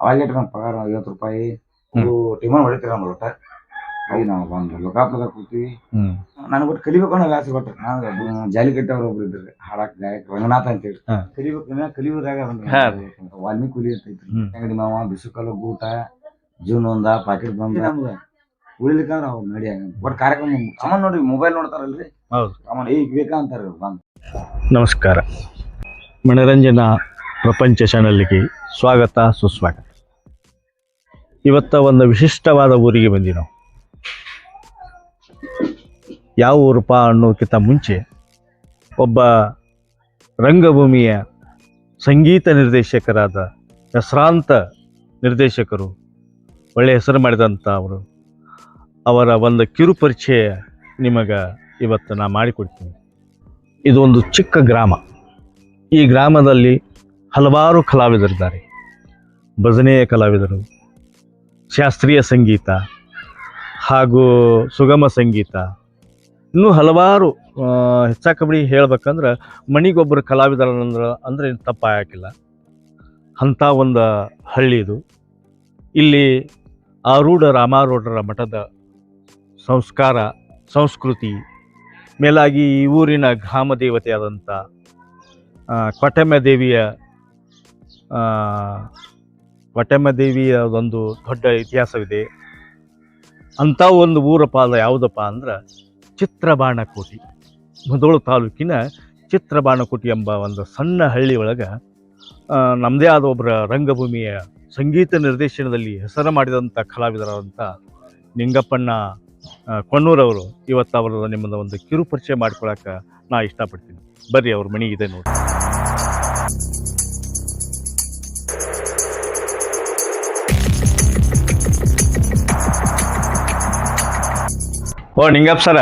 ಅವಾಗ ಇಟ್ಟು ನಮ್ಮ ಪಗಾರ ಐವತ್ತು ರೂಪಾಯಿ. ಟಿಮನ್ ಹೊಡಿತೀರ ನಮ್ಮ ಒಟ್ಟ ಅಲ್ಲಿ ನಾವು ಬಂದು ಲೋಕಾಪುರದಾಗ ಕೂತೀವಿ ಹ್ಮ್. ನನಗೆ ಒಟ್ಟು ಕಲಿಬೇಕು ಅನ್ನೋ ವ್ಯಾಸ ಕೊಟ್ಟರು ನಾನು ಜಾಲಿಕಟ್ಟೆ ಅವ್ರು ಒಬ್ರು ಇದ್ರಿ ಹಾಡಕ್ ಗಾಯಕ ರಂಗನಾಥ ಅಂತೇಳಿ ಹೇಳಿ. ಕಲಿಬೇಕು ಇನ್ನ ಕಲಿಯೋದಾಗ. ವಾಲ್ಮೀಕಿ ಕುಲಿ ಅಂತ ಐತ್ರಿ ಅಂಗಡಿ ಮಾವ ಬಿಸುಕಲ್ಲು ಗೂಟ ಜೂನ್ ಒಂದ ಪಾಕೆಟ್ ಬಂದ. ನಮ್ಗೆ ಉಳಿಲಿಕ್ಕಂದ್ರೆ ಅವ್ರು ನಡಿ ಒಟ್ಟು ಕಾರ್ಯಕ್ರಮ ಸಾಮಾನ್ ನೋಡಿ ಮೊಬೈಲ್ ನೋಡ್ತಾರಲ್ರಿ? ಹೌದು. ಸಾಮಾನ್ ಈಗ ಬೇಕಾ ಅಂತಾರ ಬಂದು. ನಮಸ್ಕಾರ. ಮನರಂಜನಾ ಪ್ರಪಂಚ ಚಾನಲ್ಗೆ ಸ್ವಾಗತ, ಸುಸ್ವಾಗತ. ಇವತ್ತ ಒಂದು ವಿಶಿಷ್ಟವಾದ ಊರಿಗೆ ಬಂದಿ ನಾವು ಯಾವ ಊರಪ್ಪ ಅನ್ನೋಕ್ಕಿಂತ ಮುಂಚೆ ಒಬ್ಬ ರಂಗಭೂಮಿಯ ಸಂಗೀತ ನಿರ್ದೇಶಕರಾದ ಹೆಸರಾಂತ ನಿರ್ದೇಶಕರು ಒಳ್ಳೆಯ ಹೆಸರು ಮಾಡಿದಂಥ ಅವರು, ಅವರ ಒಂದು ಕಿರು ಪರಿಚಯ ನಿಮಗೆ ಇವತ್ತು ನಾನು ಮಾಡಿಕೊಡ್ತೀನಿ. ಇದು ಒಂದು ಚಿಕ್ಕ ಗ್ರಾಮ. ಈ ಗ್ರಾಮದಲ್ಲಿ ಹಲವಾರು ಕಲಾವಿದರಿದ್ದಾರೆ. ಭಜನೆಯ ಕಲಾವಿದರು ಶಾಸ್ತ್ರೀಯ ಸಂಗೀತ ಹಾಗೂ ಸುಗಮ ಸಂಗೀತ. ಇನ್ನೂ ಹಲವಾರು ಹೆಚ್ಚಾ ಹೆಚ್ಚಾಕಬಡಿ ಹೇಳ್ಬೇಕಂದ್ರೆ ಮಣಿಗೊಬ್ಬರು ಕಲಾವಿದರಂದ್ರೆ ಅಂದರೆ ತಪ್ಪಾಗಿಲ್ಲ ಅಂಥ ಒಂದು ಹಳ್ಳಿ ಇದು. ಇಲ್ಲಿ ಆರೂಢ ರಾಮಾರೂಢರ ಮಠದ ಸಂಸ್ಕಾರ ಸಂಸ್ಕೃತಿ ಮೇಲಾಗಿ ಈ ಊರಿನ ಗ್ರಾಮ ದೇವತೆಯಾದಂಥ ಆ, ದೇವಿಯ ಆ, ಕೊಟ್ಟೆಮ್ಮ ದೇವಿಯ ಒಂದು ದೊಡ್ಡ ಇತಿಹಾಸವಿದೆ. ಅಂಥ ಒಂದು ಊರಪ್ಪ ಅದ ಯಾವುದಪ್ಪ ಅಂದ್ರೆ ಚಿತ್ರಬಾಣಕೋಟಿ. ಮುದೋಳು ತಾಲೂಕಿನ ಚಿತ್ರಬಾಣಕೋಟಿ ಎಂಬ ಒಂದು ಸಣ್ಣ ಹಳ್ಳಿ ಒಳಗೆ ನಮ್ಮದೇ ಆದ ಒಬ್ಬರ ರಂಗಭೂಮಿಯ ಸಂಗೀತ ನಿರ್ದೇಶನದಲ್ಲಿ ಹೆಸರು ಮಾಡಿದಂಥ ಕಲಾವಿದರಾದಂಥ ನಿಂಗಪ್ಪಣ್ಣ ಕೊಣ್ಣೂರವರು ಇವತ್ತು ಅವರ ನಿಮ್ಮನ್ನು ಒಂದು ಕಿರುಪರಿಚಯ ಮಾಡ್ಕೊಳಕ್ಕೆ ನಾ ಇಷ್ಟಪಡ್ತೀನಿ. ಬರ್ರಿ ಅವ್ರ ಮನೆಗಿದೆ ನೋಡಿ ಓ ನಿಂಗಪ್ಪ ಸರ?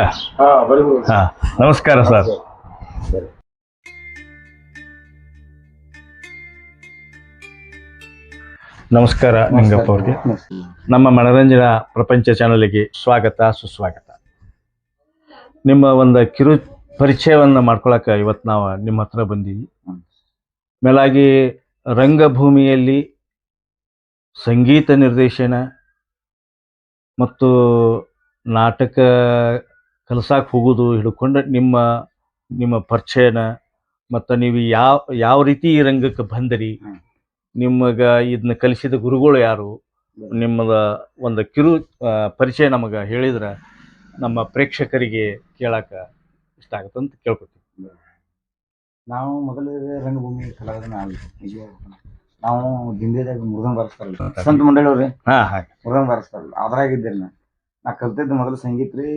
ಹಾ ನಮಸ್ಕಾರ ಸರ್. ನಮಸ್ಕಾರ. ನಿಂಗಪ್ಪ ಅವ್ರಿಗೆ. ನಮ್ಮ ಮನರಂಜನಾ ಪ್ರಪಂಚ ಚಾನಲ್ಗೆ ಸ್ವಾಗತ ಸುಸ್ವಾಗತ. ನಿಮ್ಮ ಒಂದು ಕಿರು ಪರಿಚಯವನ್ನು ಮಾಡ್ಕೊಳಕ್ಕೆ ಇವತ್ತು ನಾವು ನಿಮ್ಮ ಹತ್ರ ಬಂದೀವಿ. ಮೇಲಾಗಿ ರಂಗಭೂಮಿಯಲ್ಲಿ ಸಂಗೀತ ನಿರ್ದೇಶನ ಮತ್ತು ನಾಟಕ ಕಲ್ಸಕ್ಕೆ ಹೋಗೋದು ಹಿಡ್ಕೊಂಡು ನಿಮ್ಮ ನಿಮ್ಮ ಪರಿಚಯನ ಮತ್ತು ನೀವು ಯಾವ ಯಾವ ರೀತಿ ಈ ರಂಗಕ್ಕೆ ಬಂದಿರಿ. ನಿಮಗೆ ಇದನ್ನ ಕಲಿಸಿದ ಗುರುಗಳು ಯಾರು? ನಿಮ್ಮದ ಒಂದು ಕಿರು ಪರಿಚಯ ನಮಗೆ ಹೇಳಿದ್ರೆ ನಮ್ಮ ಪ್ರೇಕ್ಷಕರಿಗೆ ಕೇಳಕ್ಕೆ ಇಷ್ಟ ಆಗುತ್ತೆ ಅಂತ ಕೇಳ್ಕೊತೀವಿ ನಾವು ಮೊದಲ ರಂಗಭೂಮಿ ಕಲಾವಿದನ ನಾವು ದಿಂದೇದಾಗ ಮುರುಗನ್ ಬಾರಿಸ್ತಾರಲ್ಲ. ಸಂತ ಮಂಡಳಿ ಅವ್ರಿ. ಹಾ ಹಾಗೆ. ಮುರುಗನ್ ಬಾರಿಸ್ತಾರಲ್ಲ. ಅದ್ರಾಗಿದ್ದೇನೆ ಇದ್ದೆ ನಾ ಕಲ್ತಿದ್ದು ಮೊದಲು ಸಂಗೀತ ರೀ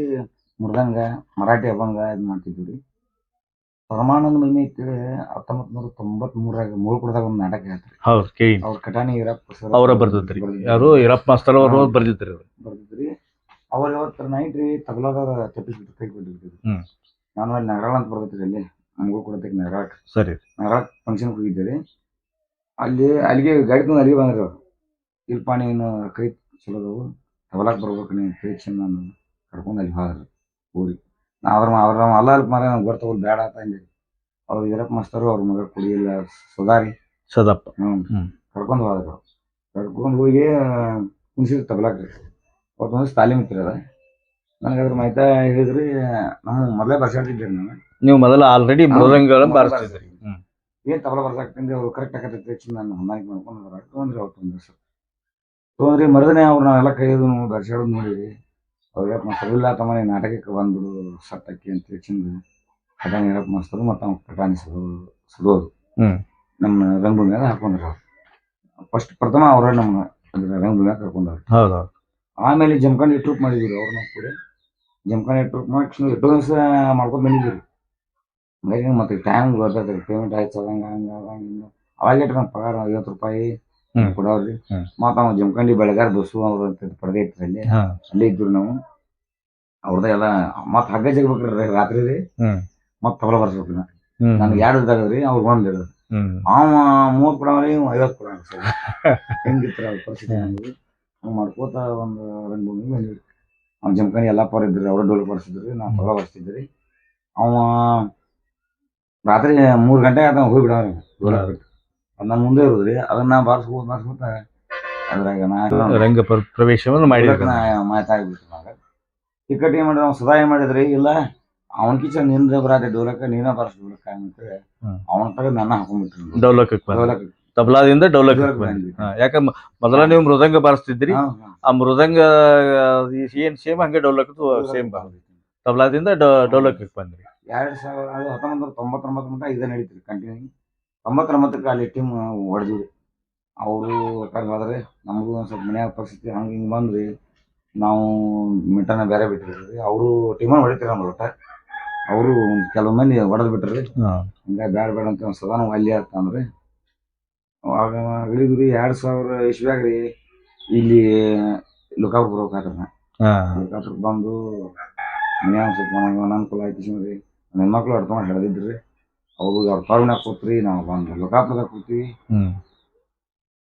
ಮೃದಂಗ ಮರಾಠಿ ಅಭಂಗ ಇದು ಮಾಡ್ತಿದ್ವಿ ರೀ. ಪರಮಾನಂದ ಮಹಿಮೆ ಇತ್ತೇಳಿ ಹತ್ತೊಂಬತ್ ನೂರ ತೊಂಬತ್ ಮೂರಾಗ ಮೂಳ್ಕುಡ್ದಾಗ ಒಂದು ನಾಟಕ ಹೇಳ್ತಾರೆ. ಹೌದು ಕೇಳಿ. ಅವ್ರ ಕಟಾನಿ ಇರಪ್ಪ ಸರ್ ಅವರ ಬರ್ದಿದ್ರಿ ಯಾರು ಇರಪ್ಪ ಮಾಸ್ತರ್ ಅವರು ಬರ್ದಿದ್ರಿ ಅವ್ರು. ಬರ್ದಿದ್ರಿ ಅವಾಗ ಯಾವತ್ತರ ನೈಟ್ ರೀ ತಬಲಾದವ್ರ ತಪ್ಪಿಸ್ಬಿಟ್ಟು ಕೈ ಕೊಟ್ಟಿರ್ತೀವಿ. ನಾನು ಅಲ್ಲಿ ನಗರಾಳ ಅಂತ ಬರ್ದಿದ್ರಿ ಅಲ್ಲಿ. ನಮಗೂ ಕೂಡ ನಗರಾಟ್ ಸರಿ. ನಗರಾಟ್ ಫಂಕ್ಷನ್ ಹೋಗಿದ್ದೆ ರೀ. ಅಲ್ಲಿ ಅಲ್ಲಿಗೆ ಗಾಡಿ ತಂದು ಅಲ್ಲಿಗೆ ಬಂದ್ರಿ. ಅವ್ರು ಇಲ್ಪ ನೀನು ಕೈ ಚಲೋ ತಬಲಾಕ್ ಬರ್ಬೇಕು ನೀನು ಕೈ ಚೆನ್ನ ನಾನು ಕರ್ಕೊಂಡು ಅಲ್ಲಿ ಹೋದ್ರಿ ಊರಿಗೆ ನಾ ಅವ್ರ ಅವ್ರ ಅಲ್ಲ ಅಲ್ಪ ಮಾರ ನಂಗೆ ಬರ್ತಾವಲ್ಲ ಬೇಡ ಅಂತ ಅಂದೆ. ಅವ್ರು ಈರಪ್ಪ ಮಾಸ್ತರು ಅವ್ರ ಮಗ ಕುಡಿಯಿಲ್ಲ ಸುಧಾರಿ. ಸದಪ್ಪ ಹ್ಞೂ. ಕರ್ಕೊಂಡು ಹೋದ್ರು. ಕರ್ಕೊಂಡು ಹೋಗಿ ಕುಣಿಸಿದ್ರು ತಬಲಾಕ್ ರೀ. ಅವತ್ತೊಂದು ತಾಲೀಮ್ ಇತ್ತು ಅದ. ನನಗೆ ಅದ್ರ ಮಾಹಿತಿ ಹೇಳಿದ್ರಿ ನಾವು ಮೊದಲೇ ಬರ್ಸಾಡ್ತಿದ್ದೆ ನಾನು. ನೀವು ಮೊದಲು ಆಲ್ರೆಡಿ ಮೃದಂಗಗಳನ್ನು ಬಾರಿಸ್ತಿದ್ರಿ. ಏನು ತಬಲ ಬರ್ಸಾಕ್ತಂದ್ರೆ ಅವ್ರು ಕರೆಕ್ಟ್ ಆಗತ್ತೆ ನಾನು ಹೊಂದಾಣಿಕೆ ಮಾಡ್ಕೊಂಡು ಬರಾಕ್ ತೊಗೊಂಡ್ರಿ ಅವ್ರು ತೊಂದರೆ ಸರ್ ತೊಗೊಂಡ್ರಿ ಮರದನೆ ಅವ್ರು ನಾವೆಲ್ಲ ಕೈಯೋದು ಬರ್ಸಾಡೋದು ನೋಡಿರಿ ಅವ್ರು ಯಾಕೆ ಮಾಸ್ತರ್ ತಮ್ಮ ನೀನ್ ನಾಟಕಕ್ಕೆ ಬಂದ್ಬಿಡು ಸಟ್ಟಕ್ಕೆ ಅಂತ ಹೆಚ್ಚಿಂದ ಅದನ್ನ ಹೇಳಕ್ ಮಾಸ್ತರು ಮತ್ತು ಅವ್ನು ಕಟಾಣಿ ಸುಡೋದು. ನಮ್ಮ ರಂಗಭೂಮಿಯಾಗ ಹಾಕೊಂಡ್ರಿ. ಅವ್ರು ಫಸ್ಟ್ ಪ್ರಥಮ ಅವರೇ ನಮ್ಮ ರಂಗಭೂಮಿ ಕರ್ಕೊಂಡವ್ರು ಹೌದು. ಆಮೇಲೆ ಜಮಖಂಡಿ ಟ್ರೂಪ್ ಮಾಡಿದ್ವಿ ಅವ್ರನ್ನ ಕೂಡ. ಜಮಖಂಡಿ ಟ್ರೂಪ್ ಮಾಡಿ ಎಷ್ಟೋ ದಿವಸ ಮಾಡ್ಕೊಂಡು ಬಂದಿದ್ದೀವಿ ಹಂಗಾಗಿ ಮತ್ತೆ ಟೈಮ್ ಗೊತ್ತೈತೆ ಪೇಮೆಂಟ್ ಆಯ್ತು ಹಂಗ ಹಂಗ ಹಂಗ ಹಿಂಗ. ಅವಾಗ ಇಟ್ಟು ನಮ್ಮ ಪಗಾರ ಐವತ್ತು ರೂಪಾಯಿ ಹ್ಮ್. ಮತ್ತ ನಾವು ಜಮಖಂಡಿ ಬೆಳಗಾರ ಬಸ್ಸು ಅವ್ರ ಅಂತ ಪರದೆ ಇತ್ತು ಅಲ್ಲಿ ಇದ್ರು ನಾವು. ಅವ್ರದ ಎಲ್ಲ ಮತ್ತೆ ಹಗ್ಗ ಜಗಬೇಕ್ರಿ ರಾತ್ರಿ ರೀ. ಮತ್ತ ತಬಲ ಬರ್ಸ್ಬೇಕು ನನ್ಗೆ ಎರಡು ಇದ್ದಾಗ ರೀ ಅವ್ರು ಒಂದು ಇರೋದು ಅವ ಮೂವತ್ತು ಕೊಡವ್ರಿ ಐವತ್ತು ಕೊಡ ಅವ್ರ ಪರಿಸ್ಥಿತಿ ನಮ್ಗೆ ಹಂಗ ಮಾಡ್ಕೋತ ಒಂದು ರಂಗಭೂಮಿ ಬಂದ್ವಿ. ಅವ್ನು ಜಮಖಾನಿ ಎಲ್ಲ ಪರ ಇದ್ರಿ ಅವ್ರ ಡೋಲ್ ಬರ್ಸಿದ್ರಿ ನಾವು ತಬಲ ಬರ್ಸಿದ್ರಿ ಅವ ರಾತ್ರಿ ಮೂರು ಗಂಟೆ ಆತ ಹೋಗಿ ಬಿಡವ್ರಿ ಡೋಲ ಬಿಟ್ಟು ನನ್ನ ಮುಂದೆ ಇರೋದ್ರಿ ಅದನ್ನ ಬಾರಿಸ್ಬೋದು ಬಾರಿಸ್ಕೊತ ಅದ್ರಾಗ ನಾ ರಂಗ ಪ್ರ- ಪ್ರವೇಶವನ್ನು ಮಾಡಿದ್ರು. ಮಾತಾಡ್ಬಿಟ್ಟು ನಂಗ ಟಿಕೆಟ್ ಏನ್ ಮಾಡಿದ ಅವ್ನು ಸದಾ ಏನ್ ಮಾಡಿದ್ರಿ ಇಲ್ಲ ಅವನ್ ಕಿಚನ್ನಿಂದ ಬರಾದೆ ಡೋಲಕ ನೀನ ಬರ್ಸ್ ಡೋಲಕ ಅಂತೇಳಿ ಹ್ಮ್. ಅವನ ತಗ ನನ್ನ ಹಾಕೊಂಡ್ಬಿಟ್ರಿ ಡೌಲಕಕ್ಕೆ ಡೋಲಕ ತಬಲಾದಿಂದ ಡೋಲಕ್ ಯಾಕ ಮೊದಲ ನೀವು ಮೃದಂಗ ಬಾರಿಸ್ತಿದ್ರಿ. ಆ ಮೃದಂಗ ಏನ್ ಸೇಮ್ ಹಂಗೆ ಡೌಲಕ್ ಸೇಮ್ ತಬಲಾದಿಂದ ಡೌಲಕಕ್ಕೆ ಬಂದ್ರಿ. ಎರಡ್ ಸಾವಿರದ ಹತ್ತೊಂಬತ್ತು ತೊಂಬತ್ತೊಂಬತ್ತು ಮಟ್ಟ ಇದೇ ನಡೀತ್ರಿ ಕಂಟಿನ್ಯೂ ತೊಂಬತ್ತೊಂಬತ್ತಕ್ಕೆ ಅಲ್ಲಿ ಟೀಮ್ ಹೊಡೆದ್ವಿ ಅವರು ಹೋದ್ರೆ ನಮಗೂ ಒಂದು ಸ್ವಲ್ಪ ಮನ್ಯಾಗ ಪರಿಸ್ಥಿತಿ ಹಂಗೆ ಹಿಂಗೆ ಬಂದ್ರಿ ನಾವು ಮಿಟನ ಬೇರೆ ಬಿಟ್ಟಿರ್ತೀವಿ ಅವರು ಟೀಮ್ ಹೊಡಿತೀರ ನಮ್ಮ ಒಟ್ಟ. ಅವರು ಕೆಲವು ಮಂದಿ ಹೊಡೆದು ಬಿಟ್ರಿ. ಹಂಗಾಗಿ ಬೇಡ ಬೇಡ ಅಂತ ಒಂದು ಸದಾ ಅಲ್ಲಿ ಅಂತ ಅಂದ್ರೆ ಅವಾಗ ಇಳಿದ್ರಿ ಎರಡು ಸಾವಿರ ಇಸ್ವ್ಯಾಗ ರೀ? ಇಲ್ಲಿ ಲೋಕಾಪುರ ಬರ್ಬೇಕಾದ್ರೆ ಲುಕಾಪುರ್ ಬಂದು ಮನ್ಯಾಗ ಸ್ವಲ್ಪ ನನಗೆ ಅನಾನುಕೂಲ ಆಯ್ತು ಸುಮ್ರಿ ಹೆಣ್ಮಕ್ಳು ಹೊಡ್ಕೊಂಡು ಹಿಡ್ದಿದ್ರಿ ಅವ್ರು ಅವ್ರ ನಾವ್ ಕೂತ್ರಿ ನಾವು ಬಂದು ಲೋಕಾಪುರದಾಗ ಕೂತೀವಿ ಹ್ಮ್.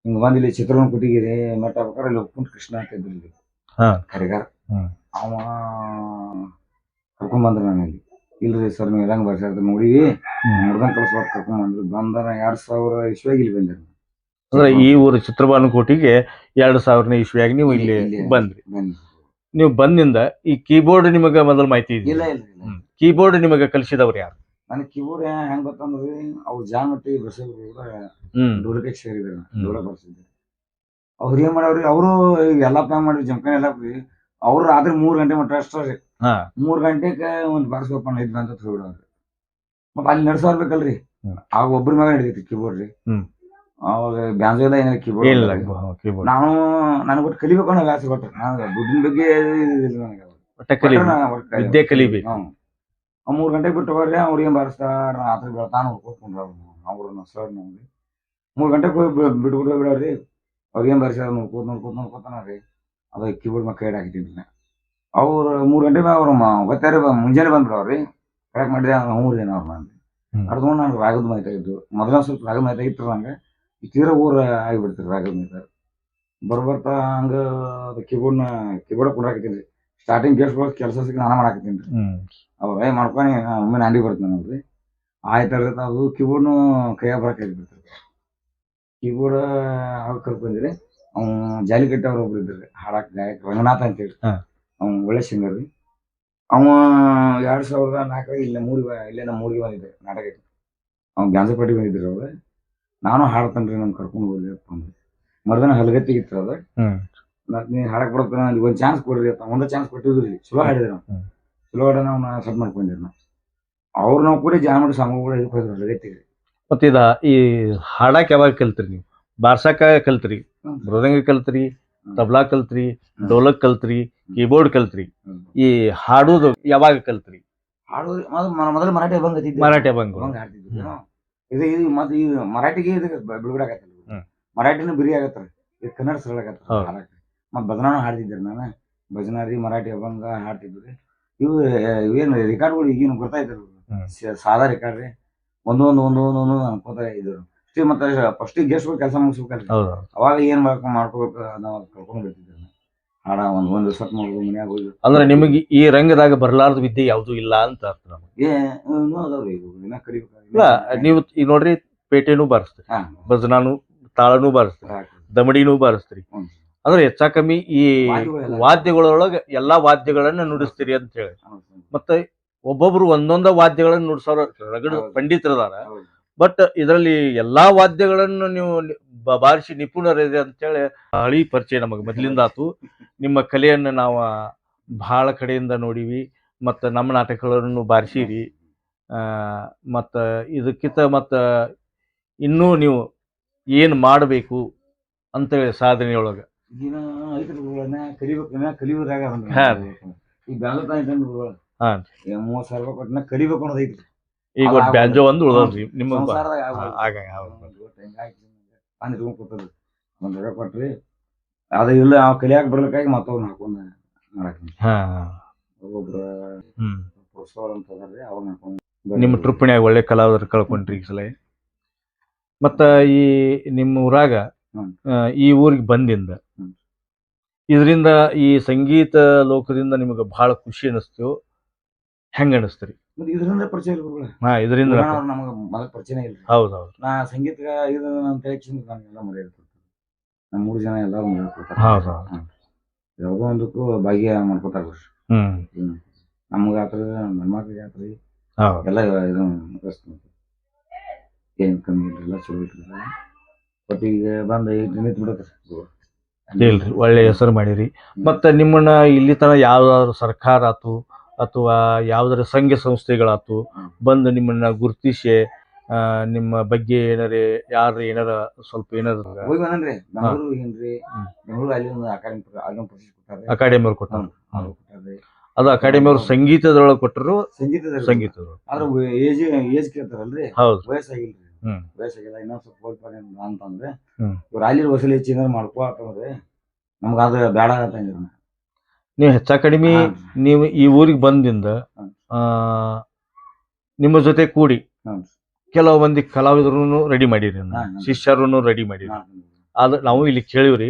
ಹಿಂಗೆ ಬಂದು ಇಲ್ಲಿ ಚಿತ್ರನ ಕುಟಿಗಿರಿ ಮಠ ಬೇಕಾದ್ರೆ ಇಲ್ಲಿ ಉಪ್ಪುಂಟ್ ಕೃಷ್ಣ ಅಂತ ಇದ್ರು ಇಲ್ಲಿ. ಹಾ. ಕರಿಗಾರ. ಹ್ಮ್. ಅವ ಕರ್ಕೊಂಡ್ ಬಂದ್ರ ನಾನು ಇಲ್ಲಿ. ಇಲ್ರಿ ಸರ್ ನೀವು ಎಲ್ಲಂಗ್ ಬರ್ಸಾರ ನೋಡಿವಿ ಕಳ್ಸ್ಬೇಕು ಕರ್ಕೊಂಡ್ ಬಂದ್ರು. ಬಂದನ ಎರಡ್ ಸಾವಿರ ಇಸ್ವಿಯಾಗಿ ಇಲ್ಲಿ ಬಂದ್ರಿ ಅಂದ್ರೆ ಈ ಊರು ಚಿತ್ರಬಾನುಕೋಟಿಗೆ ಎರಡ್ ಸಾವಿರನೇ ಇಸ್ವಿಯಾಗಿ ನೀವು ಇಲ್ಲಿ ಇಲ್ಲಿ ಬಂದ್ರಿ. ಬಂದ್ರಿ ನೀವು ಬಂದಿಂದ ಈ ಕೀಬೋರ್ಡ್ ನಿಮಗೆ ಮೊದಲು ಮಾಹಿತಿ ಇಲ್ಲ ಇದೆ ಇಲ್ಲ. ಇಲ್ಲ ಕೀಬೋರ್ಡ್ ನಿಮಗೆ ಕಲಿಸಿದವ್ರು ಯಾರು? ನನಗೆ ಇವ್ರೆ ಹೆಂಗ್ ಗೊತ್ತಂದ್ರಿ ಅವ್ರ ಜಾಮಟ್ಟಿ ಬಸವರು ಕೂಡ ದೂರ ಡೋಲಕ್ಕೆ ಸೇರಿದ್ರು. ಡೋಲ ಬರ್ಸಿದ್ರು ಅವ್ರು ಏನ್ ಮಾಡವ್ರಿ? ಅವರು ಎಲ್ಲಾ ಪ್ಲಾನ್ ಮಾಡಿ ಜಮಖಾನೆ ಎಲ್ಲ ಅವ್ರು ಆದ್ರೆ ಮೂರ್ ಗಂಟೆ ಮಟ್ಟ ಅಷ್ಟೇ ಮೂರ್ ಗಂಟೆಗೆ ಒಂದ್ ಬಾರ್ಸ್ಕೊಪ್ಪ ಐದ್ ಗಂಟೆ ಹೋಗ್ಬಿಡವ್ರಿ ಮತ್ತ ಅಲ್ಲಿ ನಡ್ಸೋರ್ ಬೇಕಲ್ರಿ? ಆಗ ಒಬ್ರ ಮ್ಯಾಗ ನಡೀತಿ ಕೀಬೋರ್ಡ್ ರೀ. ಅವಾಗ ಬ್ಯಾಂಜೋ ಏನಿಲ್ಲ ಕೀಬೋರ್ಡ್ ನಾನು ನನಗೆ ಒಟ್ಟು ಕಲಿಬೇಕು ಅನ್ನೋ ಆಸೆ ಕೊಟ್ಟರು ನಾನು ದುಡ್ಡಿನ ಬಗ್ಗೆ ಇದಿಲ್ಲ ನನಗೆ ಕಲಿಬೇಕು. ಮೂರ್ ಗಂಟೆಗೆ ಬಿಟ್ಟು ಹೋಗ್ರಿ ಅವ್ರಿಗೆ ಬಾರಿಸ್ತಾರ? ರಾತ್ರಿ ಬೆಳತಾನ ಹೋಗ್ಕೊಂಡ್ರ ಅವ್ರು. ಸರ್ ನಮ್ಗೆ. ಮೂರ್ ಗಂಟೆಗೆ ಹೋಗಿ ಬಿಟ್ಬಿಟ್ಟು ಬಿಡವ್ರಿ ಅವ್ರು ಬರ್ಸಾರ ಬಾರಿಸ್ಯಾರ? ನೋಡ್ಕೋತ ನೋಡ್ಕೋತ ನೋಡ್ಕೋತಾನ ರೀ ಅದ ಕೀಬೋರ್ಡ್ ಮೇಲೆ ಕೈ ಹಾಕಿದ್ದೀನಿ ಅವ್ರು ಮೂರು ಗಂಟೆ ಅವ್ರ ಅವ್ರು ಗೊತ್ತಾರ ಮುಂಜಾನೆ ಬಂದ್ಬಿಡವ್ರಿ ಕರೆಕ್ಟ್ ಮಾಡಿದೆ ಹ್ಞೂ ರೀ ಅವ್ರು ನಾನು ಹ್ಮ್. ಅರ್ಧಗೊಂಡು ನಂಗೆ ರಾಗದ ಮಾಹಿತಿ ಇದ್ದು ಮೊದಲ ಸ್ವಲ್ಪ ರಾಗದ ಮಾಹಿತಿ ಇತ್ತು ನಂಗೆ. ಈ ತೀರ ಊರ ಆಗಿಬಿಡ್ತೀರಿ ರಾಗದ ಮಾಹಿತಿ. ಬರ್ಬರ್ತಾ ಹಂಗ ಅದು ಕೀಬೋರ್ಡ್ನ ಕೀಬೋರ್ಡ್ ಕೊಡಾಕತ್ತೀನಿ ರೀ ಸ್ಟಾರ್ಟಿಂಗ್ ಗೇಟ್ಸ್ ಕೆಲಸ ಸಿಕ್ಕಿ ನಾನು ಮಾಡಾಕತ್ತೀನಿ. ರೀ ಅವಾಗ ಏ ಮಾಡ್ಕೊಂಡು ಒಮ್ಮೆ ನಾಂದಿ ಬರ್ತೀನಿ ನೋಡ್ರಿ. ಆಯ್ತು ಅದು ಕೀಬೋರ್ಡ್ನು ಕೈಯಾಗ ಬರಕ್ಕೆ ಬಿಡ್ತಾರೆ ಕೀಬೋರ್ಡ್ ಅವ್ರು ಕರ್ಕೊಂಡ್ರಿ ಅವ್ನು ಜಾಲಿಕಟ್ಟಿ ಅವ್ರು ಒಬ್ರು ಇದ್ರಿ ಹಾಡಾಕ್ ಗಾಯಕ ರಂಗನಾಥ್ ಅಂತೇಳಿ ಹಾ. ಅವ್ನು ಒಳ್ಳೆ ಸಿಂಗರ್. ರೀ ಅವ ಎರಡ್ ಸಾವಿರದ ನಾಲ್ಕರಾಗ ಇಲ್ಲೇ ಮೂರಿಗೆ ಇಲ್ಲೇ ನಮ್ಮ ಮೂರಿಗೆ ಬಂದಿದ್ದೆ ನಾಟಕ ಅವ್ನು ಬ್ಯಾನ್ಸಪಟ್ಟಿ ಬಂದಿದ್ರು ಅವ್ರು. ನಾನು ಹಾಡ್ತಾನ್ರಿ ನಾನು ಕರ್ಕೊಂಡು ಹೋಗ್ಲಿ ಅಂತ ಅಂದ್ರೆ. ಮರ್ದನ ಹಲಗತ್ತಿಗಿತ್ತು ಅದು. ಹ್ಮ್. ಮತ್ತ್ ನೀ ಹಾಡಕ್ ಬರ್ತಾನ ಒಂದು ಚಾನ್ಸ್ ಕೊಡ್ರಿ ಅಂತ ಒಂದು ಚಾನ್ಸ್ ಕೊಟ್ಟಿದ್ರಿ ಚಲೋ ಹಾಡಿದ್ರು ಹಾಡ ನಾವು ಸೆಟ್ ಮಾಡ್ಕೊಂಡಿರಿ ನಾವು. ಅವ್ರು ನಾವು ಕೂಡ ಜಾನ್ ಮಾಡಿ ಸಾಂಗ್ ಕೂಡ ಇದಕ್ಕೆ ಹೋದ್ರು ಹಲಗತ್ತಿಗೆ ಮತ್ತ ಇದ ಈ ಹಾಡಕ್ಕೆ ಯಾವಾಗ ಕಲ್ತ್ರಿ ನೀವು? ಬಾರ್ಸಾಕ ಕಲ್ತ್ರಿ ಮೃದಂಗ ಕಲ್ತ್ರಿ ತಬ್ಲಾ ಕಲ್ತ್ರಿ ಡೋಲಕ್ ಕಲ್ತ್ರಿ ಕೀಬೋರ್ಡ್ ಕಲ್ತ್ರಿ ಈ ಹಾಡೋದು ಯಾವಾಗ ಕಲ್ತ್ರಿ? ಹಾಡೋದು ಮೊದಲು ಮರಾಠಿ ಬಂದ್ ಮರಾಠಿ ಬಂಗ್ ಬಂದ್ ಹಾಡ್ತಿದ್ವಿ ಇದು ಇದು ಮತ್ತೆ ಇದು ಮರಾಠಿಗೆ ಇದು ಬಿಡುಗಡಾಗತ್ತಲ್ಲ ಮರಾಠಿನೂ ಮರಾಠಿನ ಬಿರಿ ಆಗತ್ತಾರೆ ಇದು ಕನ್ನಡ ಸರಳ ಆಗತ್ತ. ಹಾಡಕ್ಕೆ. ಮತ್ತೆ ಭಜನಾನು ಹಾಡ್ತಿದ್ದೆ ನಾನು. ಭಜನಾರಿ ಮರಾಠಿ ಅಭಂಗ ಹಾಡ್ತಿದ್ವಿ ಇವು ಏನು ರೆಕಾರ್ಡ್ಗಳು ಈಗಿನ ಬರ್ತಾ ಇದ್ರು. ಸಾದಾ ರೆಕಾರ್ಡ್ ರೀ. ಒಂದೊಂದು ಒಂದೊಂದು ಒಂದೊಂದು ಅನ್ಕೋತ ಇದ್ರು. ಅಷ್ಟೇ ಮತ್ತೆ ಫಸ್ಟ್ ಗೆಸ್ಟ್ಗಳು ಕೆಲಸ ಮುಗಿಸ್ಬೇಕಲ್ರಿ. ಹೌದು ಅವಾಗ ಏನ್ ಮಾಡ್ಕೊ ಮಾಡ್ಕೋಬೇಕು ನಾವು ಕರ್ಕೊಂಡು ನಾನು. ಹಾಡ ಒಂದ್ ಒಂದ್ ಸತ್ ಮಾಡೋದು ಮನ್ಯಾಗ ಹೋಗಿ. ಅಂದ್ರೆ ನಿಮಗೆ ಈ ರಂಗದಾಗ ಬರಲಾರ್ದ ವಿದ್ಯೆ ಯಾವ್ದು ಇಲ್ಲ ಅಂತ ಅರ್ಥ ನಮಗೆ. ಅದಾವ್ರಿ ಇನ್ನ ಇಲ್ಲ ನೀವು ಈಗ ನೋಡ್ರಿ ಪೇಟೆನೂ ಬಾರಿಸ್ತೀರಿ. ಭಜನಾನು ತಾಳನೂ ಬಾರಿಸ್ತೀರಿ. ದಮಡಿನೂ ಬಾರಿಸ್ತೀರಿ. ಅಂದ್ರೆ ಹೆಚ್ಚಾ ಕಮ್ಮಿ ಈ ವಾದ್ಯಗಳೊಳಗೆ ಎಲ್ಲಾ ವಾದ್ಯಗಳನ್ನ ನುಡಿಸ್ತೀರಿ ಅಂತ ಹೇಳಿ. ಮತ್ತೆ ಒಬ್ಬೊಬ್ರು ಒಂದೊಂದ ವಾದ್ಯಗಳನ್ನ ನುಡಿಸೋರ ರಗಡ. ಪಂಡಿತರದಾರ ಬಟ್ ಇದರಲ್ಲಿ ಎಲ್ಲಾ ವಾದ್ಯಗಳನ್ನು ನೀವು ಬಾರಿಸಿ ನಿಪುಣರಿದೆ ಅಂತೇಳಿ ಹಳಿ ಪರಿಚಯ ನಮಗೆ ಮೊದಲಿಂದ ಆತು. ನಿಮ್ಮ ಕಲೆಯನ್ನು ನಾವು ಬಹಳ ಕಡೆಯಿಂದ ನೋಡಿವಿ. ಮತ್ತು ನಮ್ಮ ನಾಟಕಗಳನ್ನು ಬಾರಿಸಿರಿ. ಮತ್ತು ಇದಕ್ಕಿಂತ ಮತ್ತು ಇನ್ನೂ ನೀವು ಏನು ಮಾಡಬೇಕು ಅಂತೇಳಿ ಸಾಧನೆಯೊಳಗೆ. ಕಲಿಯೋದ್ರಾಗ ಅದಾನ್ರಿ. ಹಾ. ಮೂವತ್ತ್ ಸಾವಿರ ರೂಪಾಯಿ ಕೊಟ್ಟನ ಕಲಿಬೇಕು ಅನ್ನೋದು ಐತ್ರಿ ಈಗ ಅಲ್ಲ, ಒಟ್ಟು ಬ್ಯಾಂಜೋ ಒಂದು ನಿಮ್ಮ ಸಂಸಾರದಾಗ ಹೌದು. ಇವತ್ತು ಹೆಂಗಾಯ್ತು ಒಂದ್ ರೊಕ್ಕ ಕೊಟ್ರಿ. ಅದು ಇಲ್ಲ ಅವ್ ಕಲಿಯಾಕ ಬರ್ಲಿಕ್ಕಾಗಿ ಮತ್ತವ್ನ ಹಾಕೊಂಡ್ ಮಾಡಕ್ ಹಾ. ಒಬ್ಬೊಬ್ರ ಹ್ಮ್. ಪ್ರೋತ್ಸಾಹ ಅಂತ ಅದಾರ್ರಿ ಅವ್ರನ್ನ ಹಾಕೊಂಡ್ ನಿಮ್ಮ ಟ್ರಿಪ್ಪಿನ್ಯಾಗ ಒಳ್ಳೆ ಕಲಾವಿದರು ಕಳ್ಕೊಂಡ್ರಿ ಈ ಸಲ. ಮತ್ತ ಈ ನಿಮ್ಮ ಊರಾಗ ಈ ಊರಿಗೆ ಬಂದಿಂದ. ಇದರಿಂದ ಈ ಸಂಗೀತ ಲೋಕದಿಂದ ನಿಮಗೆ ಬಹಳ ಖುಷಿ ಅನಿಸ್ತು. ಹೆಂಗ ಅನಿಸ್ತೀರಿ ಇದರಿಂದ ಪರಿಚಯ ಇಲ್ಲ ಗುರುಗಳ ಹಾ ಇದರಿಂದ ನಮಗೆ ಮೊದಲ ಪರಿಚಯ ಇಲ್ಲ ಹೌದು ಹೌದು ನಾ ಸಂಗೀತ ಇದು ಅಂತ ಹೇಳಿ ನನಗೆಲ್ಲ ಮರ್ಯಾದೆ ಕೊಡ್ತಾರೆ. ನಮ್ಮ ಮೂರು ಜನ ಎಲ್ಲ ಮಾಡ್ಕೊತಾರ ಹೌದು ಹೌದು. ಯಾವುದೋ ಒಂದಕ್ಕೂ ಭಾಗ್ಯ ಮಾಡ್ಕೊತಾರ ಹ್ಮ್. ನಮ್ಗೆ ಆತ್ರ ನನ್ನ ಮಕ್ಳಿಗೆ ಆತ್ರಿ ಎಲ್ಲ ಇದು ಏನು ಕಮ್ಮಿ ಇರಲಿಲ್ಲ ಚಲೋ ಇರಲಿಲ್ಲ ಬಟ್ ಈಗ ಬಂದು ಈಗ ನಿಂತು ಬಿಡತ್ರಿ ಇಲ್ರಿ ಒಳ್ಳೆ ಹೆಸರು ಮಾಡಿರಿ. ಮತ್ತೆ ನಿಮ್ಮನ್ನ ಇಲ್ಲಿ ತನ ಯಾವ್ದಾದ್ರು ಸರ್ಕಾರ ಆತು ಅಥವಾ ಯಾವ್ದಾರ ಸಂಘ ಸಂಸ್ಥೆಗಳಾತು ಬಂದು ನಿಮ್ಮನ್ನ ಗುರುತಿಸಿ ಆ, ನಿಮ್ಮ ಬಗ್ಗೆ ಏನಾರ ಯಾರು ಏನಾರ ಸ್ವಲ್ಪ ಏನಾರ ಹೋಗಿ ಬಂದನ್ರಿ. ಬೆಂಗಳೂರು ಹೋಗಿನ್ರಿ ಹ್ಮ್. ಬೆಂಗಳೂರು ಅಲ್ಲಿ ಒಂದು ಅಕಾಡೆಮಿ ಅಕಾಡೆಮಿ ಪ್ರಶಸ್ತಿ ಕೊಟ್ಟಾರೆ ಅಕಾಡೆಮಿ ಅವ್ರು ಕೊಟ್ಟಾರ. ಅದು ಅಕಾಡೆಮಿ ಅವ್ರು ಸಂಗೀತದೊಳಗೆ ಕೊಟ್ಟರು ಸಂಗೀತದ ಸಂಗೀತದೊಳಗೆ. ಆದ್ರೆ ಏಜ್ ಏಜ್ ಕೇಳ್ತಾರಲ್ರಿ? ಹೌದು. ವಯಸ್ಸಾಗಿಲ್ರಿ. ಹ್ಮ್. ವಯಸ್ಸಾಗಿಲ್ಲ ಇನ್ನೊಂದ್ ಸ್ವಲ್ಪ ಹೋಗ್ತಾರೆ ಅಂತಂದ್ರೆ. ಇವ್ರು ಅಲ್ಲಿ ವಸೂಲಿ ಹೆಚ್ಚಿನ ಮಾಡ್ಕೋ ಅಂತಂದ್ರೆ ನಮ್ಗ ಅದು ಬೇಡ ನೀವ್ ನೀವು ಹೆಚ್ಚ ಕಡಿಮೆ ನೀವು ಈ ಊರಿಗೆ ಬಂದಿಂದ ಆ, ನಿಮ್ಮ ಜೊತೆ ಕೂಡಿ. ಕೆಲವು ಮಂದಿ ಕಲಾವಿದರನ್ನು ರೆಡಿ ಮಾಡಿರಿ. ಶಿಷ್ಯರನ್ನು ರೆಡಿ ಮಾಡಿರಿ. ಆದ್ರೆ ನಾವು ಇಲ್ಲಿ ಕೇಳಿವ್ರಿ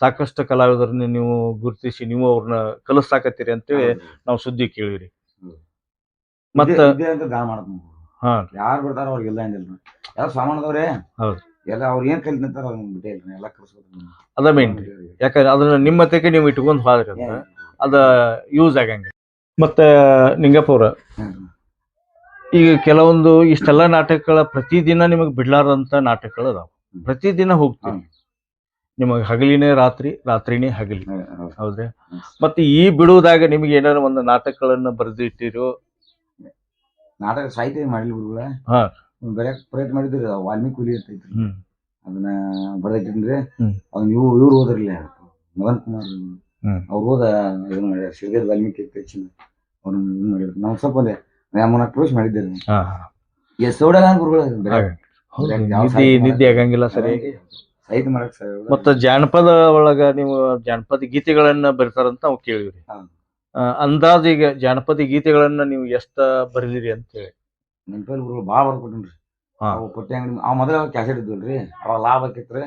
ಸಾಕಷ್ಟು ಕಲಾವಿದರನ್ನ ನೀವು ಗುರುತಿಸಿ ನೀವು ಅವ್ರನ್ನ ಕಲಿಸ್ತಾಕತ್ತೀರಿ ಅಂತೇಳಿ ನಾವು ಸುದ್ದಿ ಕೇಳಿವ್ರಿ. ಮತ್ತ ಅಂತ ಯಾರು ಬರ್ತಾರ ಅವ್ರಿಗೆಲ್ಲ ಏನಿಲ್ಲ ಎಲ್ಲ ಯಾರು ಸಾಮಾನದವ್ರೆ ಹೌದು. ಎಲ್ಲ ಅವ್ರ ಏನ್ ಕಲಿ ನಿಂತಾರ ಬಿಟ್ಟೇ ಎಲ್ಲ ಅದ ಮೇನ್ ಯಾಕಂದ್ರೆ ಅದನ್ನ ನಿಮ್ಮ ತೆಗೆ ನೀವು ಇಟ್ಕೊಂಡ್ ಹೋದ್ರಿ ಅಂದ್ರೆ ಅದ ಯೂಸ್ ಆಗಂಗೆ. ಮತ್ತೆ ನಿಂಗಪ್ಪವ್ರ ಈಗ ಕೆಲವೊಂದು ಇಷ್ಟೆಲ್ಲ ನಾಟಕಗಳ ಪ್ರತಿದಿನ ನಿಮಗೆ ಬಿಡ್ಲಾರ್ದಂತ ನಾಟಕಗಳು ಅದಾವ. ಪ್ರತಿದಿನ ಹೋಗ್ತೀವಿ. ಹ್ಮ್. ನಿಮಗೆ ಹಗಲಿನೇ ರಾತ್ರಿ ರಾತ್ರಿನೇ ಹಗಲಿ. ಹೌದ್ರಿ? ಮತ್ತೆ ಈ ಬಿಡುವುದಾಗ ನಿಮಗೆ ಏನಾರ ಒಂದು ನಾಟಕಗಳನ್ನ ಬರೆದು ಇಟ್ಟಿರೋ ನಾಟಕ ಸಾಹಿತ್ಯ ಮಾಡ್ಲಿ ಗುರುಗಳ. ಹಾ. ಬರೆಯಕ್ ಪ್ರಯತ್ನ ಮಾಡಿದ್ರಿ ವಾಲ್ಮೀಕಿ ಕುಲಿ ಅಂತ ಐತ್ರಿ ಹ್ಮ್. ಅದನ್ನ ಹ್ಮ್. ಅವ್ನ ಇವ್ ಇವ್ರು ಓದ್ರಲ್ಲ ಮದನ್ ಕುಮಾರ್. ಹ್ಮ್. ಅವ್ರು ಓದ ಇದನ್ನ ಮಾಡ್ಯಾರ ವಾಲ್ಮೀಕಿ ಹೆಚ್ಚಿನ ಅವ್ರು ಇದನ್ನ ಮಾಡಿದ್ರು. ನಾವು ಸ್ವಲ್ಪ ಒಂದೇ ಮೂರ್ನಾಲ್ಕು ಪ್ರವೇಶ ಮಾಡಿದ್ದೇವೆ ಹಾ. ಗುರುಗಳು ಬರೆಯಕ್. ಹೌದು, ಯಾವ ನಿದ್ದೆ ಸಾಹಿತ್ಯ ನಿದ್ದೆ ಆಗಂಗಿಲ್ಲ ಸರಿ. ಸಾಹಿತ್ಯ ಮಾಡಕ್ ಸರ್ ಮತ್ತ ಜಾನಪದ ಒಳಗ ನೀವು ಜಾನಪದ ಗೀತೆಗಳನ್ನ ಬರ್ತಾರಂತ ನಾವು ಕೇಳಿವ್ರಿ. ಹೌದು. ಆ, ಅಂದಾಜ್ ಈಗ ಜಾನಪದ ಗೀತೆಗಳನ್ನ ನೀವು ಎಷ್ಟ ಬರೆದಿರಿ ಅಂತ ಹೇಳಿ. ನೆನಪಲ್ಲಿ ಗುರುಗಳು ಭಾಳ ಬರ್ಕೊಟ್ಟಿನ್ರಿ. ಅವು ಪಟ್ಟಿ ಅಂಗಡಿ ಅವ ಮೊದಲ ಕ್ಯಾಸೆಟ್ ಇದ್ವಲ್ರಿ ಅವಾಗ ಲಾಭ ಆಕಿತ್ರಿ.